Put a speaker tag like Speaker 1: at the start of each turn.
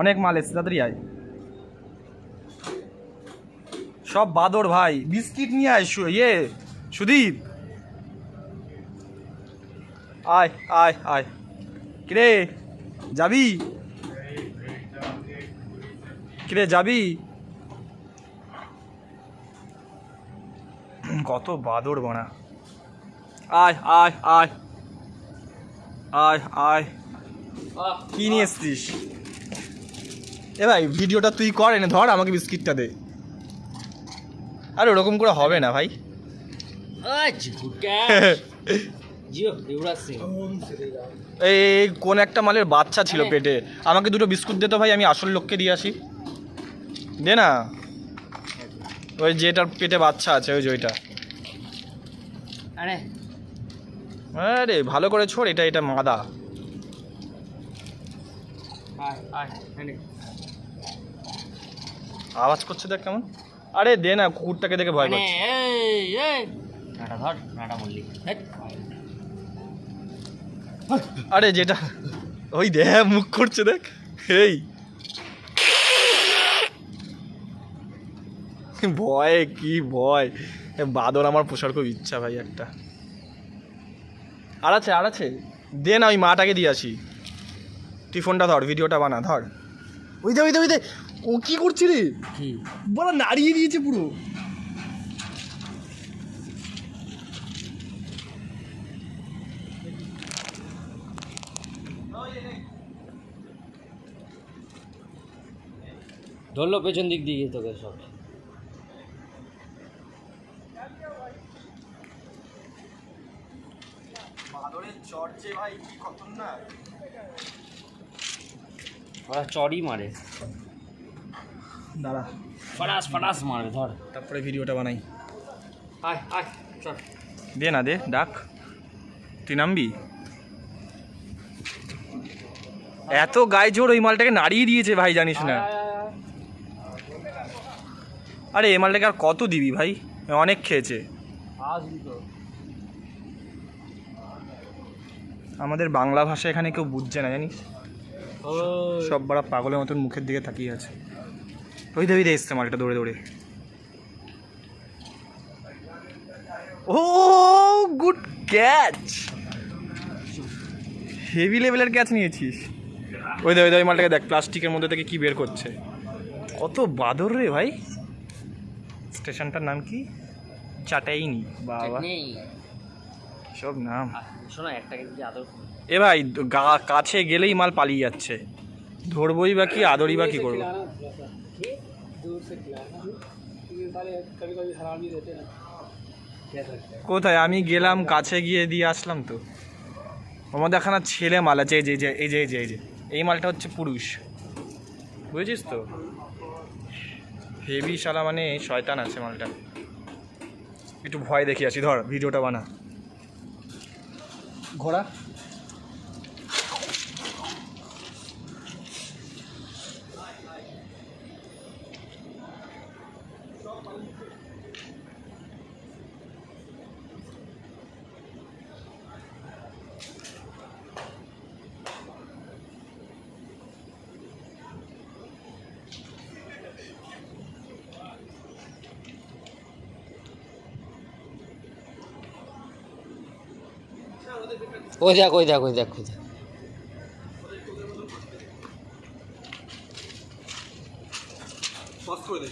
Speaker 1: অনেক মাল এসছে, তাড়াতাড়ি আয়। সব বাদর ভাই, বিস্কিট নিয়ে আয় ইয়ে সুদীপ। আয় আয় আয়। কিরে, যাবি? কিরে, যাবি? কত বাদর বানা। আয় আয় আয়। আয় আয়। কি নিয়ে এসছিস? এ ভাই ভিডিওটা তুই কর এনে ধর আমাকে বিস্কিটটা দে। আরে ওরকম করে হবে না ভাই। এই কোন একটা মালের বাচ্চা ছিল পেটে। আমাকে দুটো বিস্কুট দে তো ভাই আমি আসল লোককে দিয়ে আসি। দে না। ওই যেটার পেটে বাচ্চা আছে ওই যে ওইটা।
Speaker 2: আরে।
Speaker 1: আরে ভালো করে ছোড় এটা এটা মাদা।
Speaker 2: আয় আয়
Speaker 1: আওয়াজ করছে দেখ কেমন? আরে দে না কুকুরটাকে দেখে ভয়
Speaker 2: মানে
Speaker 1: পাচ্ছে। আরে যেটা ওই দে মুখ করছে দেখ। এই। ভয় কি ভয়। এ বাদর আমার পোষার খুব ইচ্ছা ভাই একটা। আর আছে আর আছে। দে না ওই মাটাকে দিয়ে আসি। তুই ফোনটা ধর ভিডিওটা বানা ধর। ওই দে ওই দে ওই দে। ও কি করছে রে
Speaker 2: কি?
Speaker 1: বলা নাড়িয়ে দিয়েছে পুরো।
Speaker 2: ধরলো পেছন দিক দিয়ে তোকে সব।
Speaker 1: বাদরের চর্চে ভাই কি খতরনাক।
Speaker 2: ওরা চড়ই মারে।
Speaker 1: দাঁড়া।
Speaker 2: ফাটাস ফাটাস মারবে ধর।
Speaker 1: তারপরে ভিডিওটা বানাই।
Speaker 2: আয় আয় চল।
Speaker 1: দে না দে ডাক। তুই নামবি? এত গায়ে জোর ওই মালটাকে নাড়িয়ে দিয়েছে ভাই জানিস না? আরে এই মালটাকে আর কত দিবি ভাই? অনেক খেয়েছে। আমাদের বাংলা ভাষা এখানে কেউ বুঝছে না জানিস? সব বড় পাগলের মতন মুখের দিকে তাকিয়ে আছে। ওই দেবি দে এসছে মালটা দৌড়ে দৌড়ে। ও গুড ক্যাচ হেভি লেভেলের ক্যাচ নিয়েছিস। ওই দে ওই দে ওই মালটাকে দেখ প্লাস্টিকের মধ্যে থেকে কি বের করছে। কত বাদর রে ভাই। স্টেশনটার নাম কি? চাটাইনি বাবা। সব নাম।
Speaker 2: শোনো একটা কিন্তু আদর
Speaker 1: এ ভাই গা কাছে গেলেই মাল পালিয়ে যাচ্ছে। ধরবই বা কি আদরই বা কি করব? কোথায়? আমি গেলাম কাছে গিয়ে দিয়ে আসলাম তো। আমাদের এখানে ছেলে মাল আছে এই যে এই যে এই যে এই যে এই যে। এই মালটা হচ্ছে পুরুষ। বুঝেছিস তো? হেভি শালা মানে শয়তান আছে মালটা। একটু ভয় দেখি আসি ধর ভিডিওটা বানা। ঘোড়া?
Speaker 2: ওই দেখ ওই দেখ ওই দেখ ওই দেখ
Speaker 1: করে